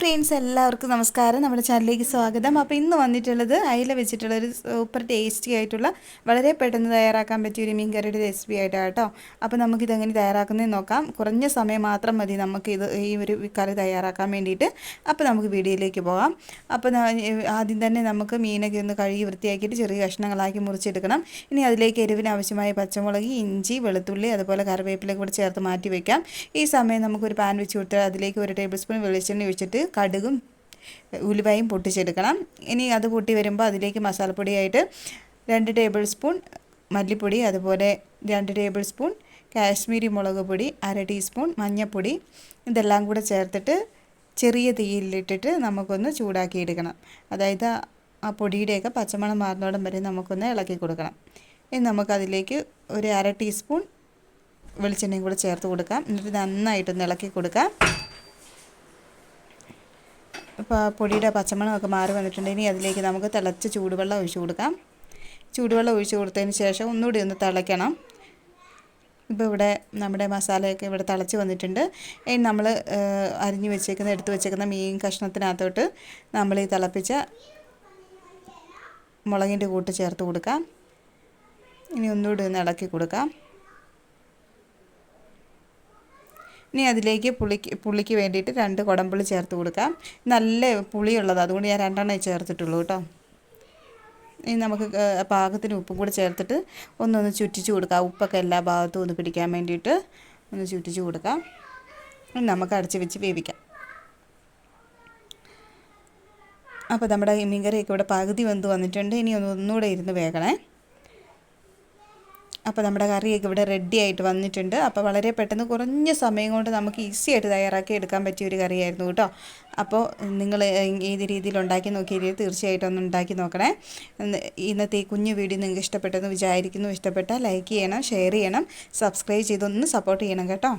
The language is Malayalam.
ഫ്രണ്ട്സ് എല്ലാവർക്കും നമസ്കാരം. നമ്മുടെ ചാനലിലേക്ക് സ്വാഗതം. അപ്പോൾ ഇന്ന് വന്നിട്ടുള്ളത് അയില വെച്ചിട്ടുള്ള ഒരു സൂപ്പർ ടേസ്റ്റി ആയിട്ടുള്ള വളരെ പെട്ടെന്ന് തയ്യാറാക്കാൻ പറ്റിയ ഒരു മീൻ കറിയുടെ റെസിപ്പി ആയിട്ടാണ് കേട്ടോ. അപ്പോൾ നമുക്കിതെങ്ങനെ തയ്യാറാക്കുന്നതെന്ന് നോക്കാം. കുറഞ്ഞ സമയം മാത്രം മതി നമുക്ക് ഇത് ഈ ഒരു കറി തയ്യാറാക്കാൻ വേണ്ടിയിട്ട്. അപ്പോൾ നമുക്ക് വീഡിയോയിലേക്ക് പോകാം. അപ്പോൾ ആദ്യം തന്നെ നമുക്ക് മീനൊക്കെ ഒന്ന് കഴുകി വൃത്തിയാക്കിയിട്ട് ചെറിയ കഷ്ണങ്ങളാക്കി മുറിച്ചെടുക്കണം. ഇനി അതിലേക്ക് എരിവിന് ആവശ്യമായ പച്ചമുളക് ഇഞ്ചി വെളുത്തുള്ളി അതുപോലെ കറിവേപ്പിലൊക്കെ കൂടി ചേർത്ത് മാറ്റി വയ്ക്കാം ഈ സമയം നമുക്കൊരു പാൻ വെച്ച് കൊടുത്താൽ അതിലേക്ക് ഒരു ടേബിൾ സ്പൂൺ വെളിച്ചെണ്ണ ഒഴിച്ചിട്ട് കടുകും ഉലുവയും പൊട്ടിച്ചെടുക്കണം. ഇനി അത് പൊട്ടി വരുമ്പോൾ അതിലേക്ക് മസാലപ്പൊടിയായിട്ട് രണ്ട് ടേബിൾ സ്പൂൺ മല്ലിപ്പൊടി അതുപോലെ രണ്ട് ടേബിൾ സ്പൂൺ കാശ്മീരി മുളക് പൊടി അര ടീസ്പൂൺ മഞ്ഞൾപ്പൊടി ഇതെല്ലാം കൂടെ ചേർത്തിട്ട് ചെറിയ തീയിലിട്ടിട്ട് നമുക്കൊന്ന് ചൂടാക്കിയെടുക്കണം. അതായത് ആ പൊടിയുടെയൊക്കെ പച്ചമണം മാറുന്നോടം വരെ നമുക്കൊന്ന് ഇളക്കി കൊടുക്കണം. ഇനി നമുക്കതിലേക്ക് ഒരു അര ടീസ്പൂൺ വെളിച്ചെണ്ണയും കൂടെ ചേർത്ത് കൊടുക്കാം. എന്നിട്ട് നന്നായിട്ടൊന്ന് ഇളക്കി കൊടുക്കാം. പൊടിയുടെ പച്ചമണമൊക്കെ മാറി വന്നിട്ടുണ്ട്. ഇനി അതിലേക്ക് നമുക്ക് തിളച്ച് ചൂടുവെള്ളം ഒഴിച്ചു കൊടുക്കാം. ചൂടുവെള്ളം ഒഴിച്ചു കൊടുത്തതിന് ശേഷം ഒന്നുകൂടി ഒന്ന് തിളയ്ക്കണം. ഇപ്പോൾ ഇവിടെ നമ്മുടെ മസാലയൊക്കെ ഇവിടെ തിളച്ച് വന്നിട്ടുണ്ട്. ഇനി നമ്മൾ അരിഞ്ഞു വെച്ചേക്കുന്ന എടുത്ത് വെച്ചേക്കുന്ന മീൻ കഷ്ണത്തിനകത്തോട്ട് നമ്മൾ ഈ തിളപ്പിച്ച മുളകിന്റെ കൂട്ട് ചേർത്ത് കൊടുക്കാം. ഇനി ഒന്നുകൂടി ഒന്ന് ഇളക്കി കൊടുക്കാം. ഇനി അതിലേക്ക് പുളിക്ക് പുളിക്ക് വേണ്ടിയിട്ട് രണ്ട് കുടംപുളി ചേർത്ത് കൊടുക്കാം. നല്ല പുളിയുള്ളത് അതുകൊണ്ട് ഞാൻ രണ്ടെണ്ണം ചേർത്തിട്ടുള്ളൂ കേട്ടോ. ഇനി നമുക്ക് പാകത്തിന് ഉപ്പും കൂടി ചേർത്തിട്ട് ഒന്നൊന്ന് ചുറ്റിച്ച് കൊടുക്കാം. ഉപ്പൊക്കെ എല്ലാ ഭാഗത്തും ഒന്ന് പിടിക്കാൻ വേണ്ടിയിട്ട് ഒന്ന് ചുറ്റിച്ച് കൊടുക്കാം. നമുക്ക് അടച്ച് വെച്ച് വേവിക്കാം. അപ്പോൾ നമ്മുടെ മീൻകറിയൊക്കെ ഇവിടെ പകുതി വെന്ത് വന്നിട്ടുണ്ട്. ഇനി ഒന്ന് ഒന്നുകൂടെ ഇരുന്ന് വേകണേ. അപ്പോൾ നമ്മുടെ കറിയൊക്കെ ഇവിടെ റെഡി ആയിട്ട് വന്നിട്ടുണ്ട്. അപ്പോൾ വളരെ പെട്ടെന്ന് കുറഞ്ഞ സമയം കൊണ്ട് നമുക്ക് ഈസി ആയിട്ട് തയ്യാറാക്കി എടുക്കാൻ പറ്റിയ ഒരു കറിയായിരുന്നു കേട്ടോ. അപ്പോൾ നിങ്ങൾ ഏത് രീതിയിൽ ഉണ്ടാക്കി നോക്കിയാൽ തീർച്ചയായിട്ടും ഒന്ന് ഉണ്ടാക്കി നോക്കണേ. ഇന്നത്തെ ഈ കുഞ്ഞു വീഡിയോ നിങ്ങൾക്ക് ഇഷ്ടപ്പെട്ടെന്ന് വിചാരിക്കുന്നു. ഇഷ്ടപ്പെട്ടാൽ ലൈക്ക് ചെയ്യണം ഷെയർ ചെയ്യണം സബ്സ്ക്രൈബ് ചെയ്തൊന്ന് സപ്പോർട്ട് ചെയ്യണം കേട്ടോ.